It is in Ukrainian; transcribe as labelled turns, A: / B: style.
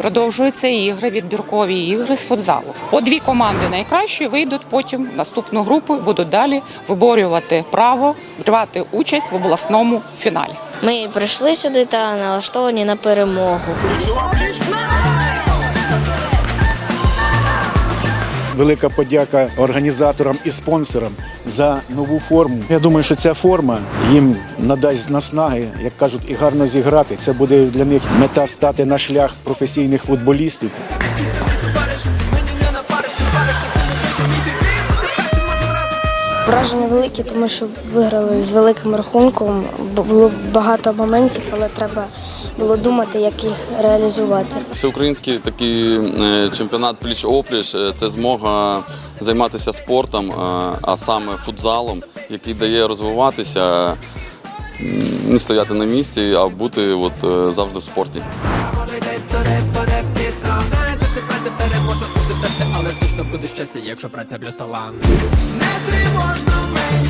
A: продовжуються ігри, відбіркові ігри з футзалу. По дві команди найкращі вийдуть потім в наступну групу, будуть далі виборювати право брати участь в обласному фіналі.
B: Ми прийшли сюди та налаштовані на перемогу.
C: Велика подяка організаторам і спонсорам за нову форму. Я думаю, що ця форма їм надасть наснаги, як кажуть, і гарно зіграти. Це буде для них мета стати на шлях професійних футболістів.
D: Враження великі, тому що виграли з великим рахунком. Бу- Було багато моментів, але треба було думати, як їх реалізувати.
E: Всеукраїнський такий е, чемпіонат пліч-опліч е, це змога займатися спортом, е, а саме футзалом, який дає розвиватися, не стояти на місці, а бути от, завжди в спорті.
F: Буде щастя, якщо праця плюс талант.
G: Не тривожно мені